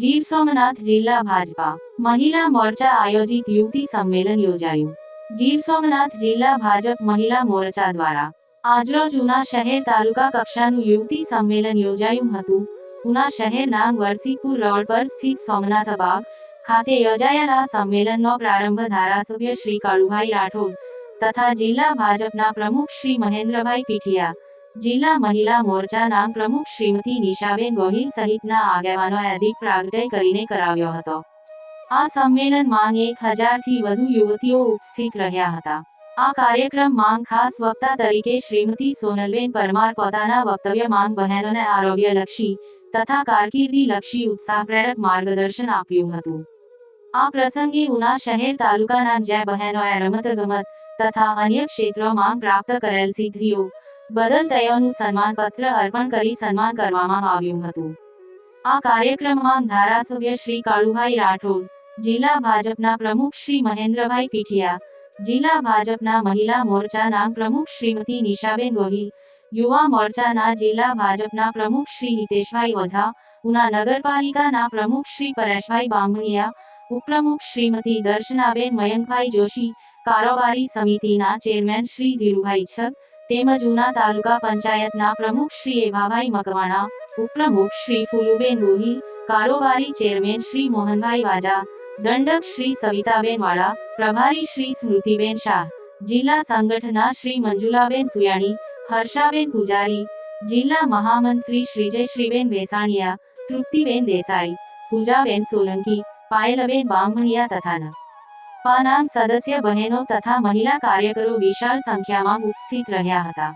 ગીર સોમનાથ જિલ્લા ભાજપા મહિલા મોરચા આયોજિત યુવતી સંમેલન યોજાયું. ગીર સોમનાથ જિલ્લા ભાજપ મહિલા મોરચા દ્વારા આજરોજ ઉના શહેર તાલુકા કક્ષાનું યુવતી સંમેલન યોજાયું હતું. ઉના શહેરના વરસીપુર રોડ પર સ્થિત સોમનાથ બાગ ખાતે યોજાયેલા સંમેલનનો પ્રારંભ ધારાસભ્ય શ્રી કાળુભાઈ રાઠોડ તથા જિલ્લા ભાજપના પ્રમુખ શ્રી મહેન્દ્રભાઈ પીઠિયા જિલ્લા મહિલા મોરચાના પ્રમુખ શ્રીમતી નિશાબેન ગોહિલ સહિતના આગેવાનો અધિક પ્રાગટ્ય કરીને કરાવ્યો હતો. આ સંમેલનમાં એક હજારથી વધુ યુવતીઓ ઉપસ્થિત રહ્યા હતા. આ કાર્યક્રમમાં ખાસ વક્તા તરીકે શ્રીમતી સોનલબેન પરમાર પોતાના વક્તવ્યમાં બહેનોને આરોગ્યલક્ષી તથા કારકિર્દીલક્ષી ઉત્સાહપ્રેરક માર્ગદર્શન આપ્યું હતું. આ પ્રસંગે ઉના શહેર તાલુકાના જે બહેનોએ રમતગમત તથા અન્ય ક્ષેત્રોમાં પ્રાપ્ત કરેલ સિદ્ધિઓ બદલ તેઓનું સન્માનપત્ર અર્પણ કરી સન્માન કરવામાં આવ્યું હતું. આ કાર્યક્રમમાં ધારાસભ્ય શ્રી કાળુભાઈ રાઠોડ, જિલ્લા ભાજપના પ્રમુખ શ્રી મહેન્દ્રભાઈ પીઠિયા, જિલ્લા ભાજપના મહિલા મોરચાના પ્રમુખ શ્રીમતી નિશાબેન ગોહિલ, યુવા મોરચાના જિલ્લા ભાજપના પ્રમુખ શ્રી હિતેશભાઈ ઓઝા, ઉના નગરપાલિકાના પ્રમુખ શ્રી પરેશભાઈ બામણિયા, ઉપપ્રમુખ શ્રીમતી દર્શનાબેન મયંકભાઈ જોશી, કારોબારી સમિતિના ચેરમેન શ્રી ધીરુભાઈ છક તેમજ ઉના તાલુકા પંચાયતના પ્રમુખ શ્રી એભાભાઈ મકવાણા, ઉપપ્રમુખ શ્રી ફુલુબેન ગોહિલ કારોબારી ચેરમેન શ્રી મોહનભાઈ વાજા, દંડક શ્રી સવિતાબેન વાળા, પ્રભારી શ્રી સ્મૃતિબેન શાહ, જિલ્લા સંગઠના શ્રી મંજુલાબેન સુયાણી, હર્ષાબેન પૂજારી, જિલ્લા મહામંત્રી શ્રી જયશ્રીબેન વેસાણીયા તૃપ્તિબેન દેસાઈ, પૂજાબેન સોલંકી, પાયલબેન બામણિયા તથા ન પાના સદસ્ય બહેનો તથા મહિલા કાર્યકરો વિશાળ સંખ્યામાં ઉપસ્થિત રહ્યા હતા.